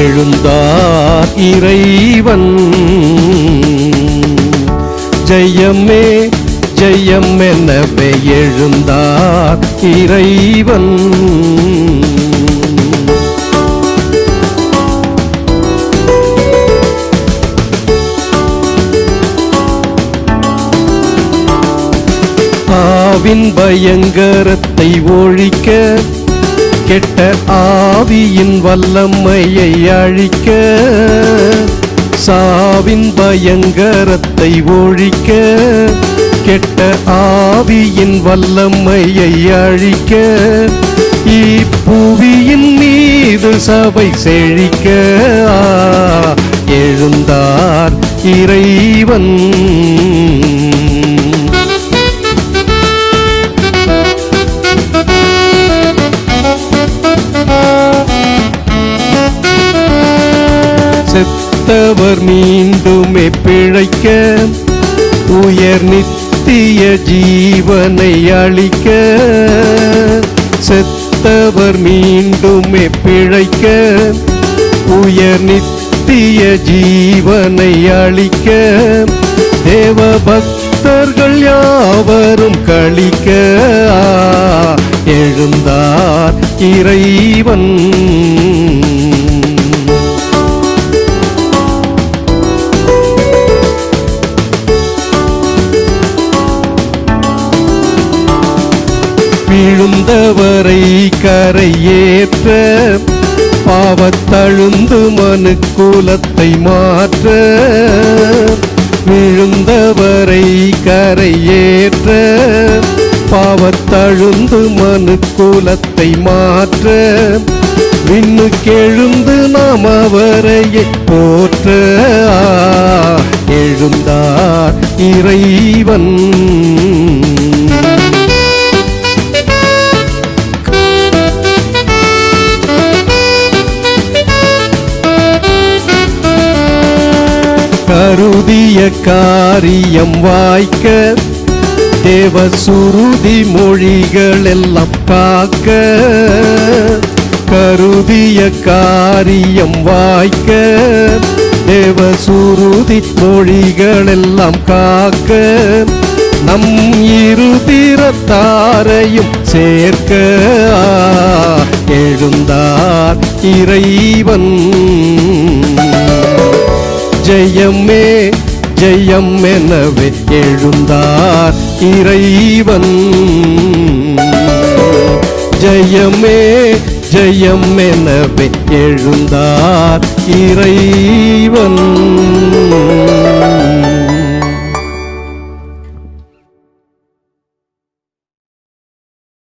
எழுந்தார் இறைவன். ஜெயமே ஜெயம் எனவே எழுந்தார் இறைவன். ஆவின் பயங்கரத்தை ஒழிக்க கெட்ட ஆவியின் வல்லமையை அழிக்க சாவின் பயங்கரத்தை ஒழிக்க கெட்ட ஆவியின் வல்லமையை அழிக்க இப்புவியின் மீது சபை செழிக்க எழுந்தார் இறைவன். செத்தவர் மீண்டுமே பிழைக்க உயர் நித்திய ஜீவனை அளிக்க செத்தவர் மீண்டுமே பிழைக்க உயர் நித்திய ஜீவனை அளிக்க தேவ பக்தர்கள் யாவரும் கழிக்க எழுந்தார் இறைவன். விழுந்தவரை கரையேற்ற பாவத்தழுந்து மனு குலத்தை மாற்ற விழுந்தவரை கரையேற்ற பாவத்தழுந்து மனு குலத்தை மாற்ற விண்ணுக்கெழுந்து நாம் அவரையே போற்ற. எழுந்தார் இறைவன். புதிய காரியம் வாய்க்க தேவ சுருதி மொழிகள் எல்லாம் காக்க கருதிய காரியம் வாய்க்க தேவ சுருதி மொழிகள் எல்லாம் காக்க நம் இருதிரத்தாரையும் சேர்க்க எழுந்தார் இறைவன். ஜெயமே ஜெயம் எனவே எழுந்தார் இறைவன். ஜெயமே ஜெயம் எனவே எழுந்தார் இறைவன்.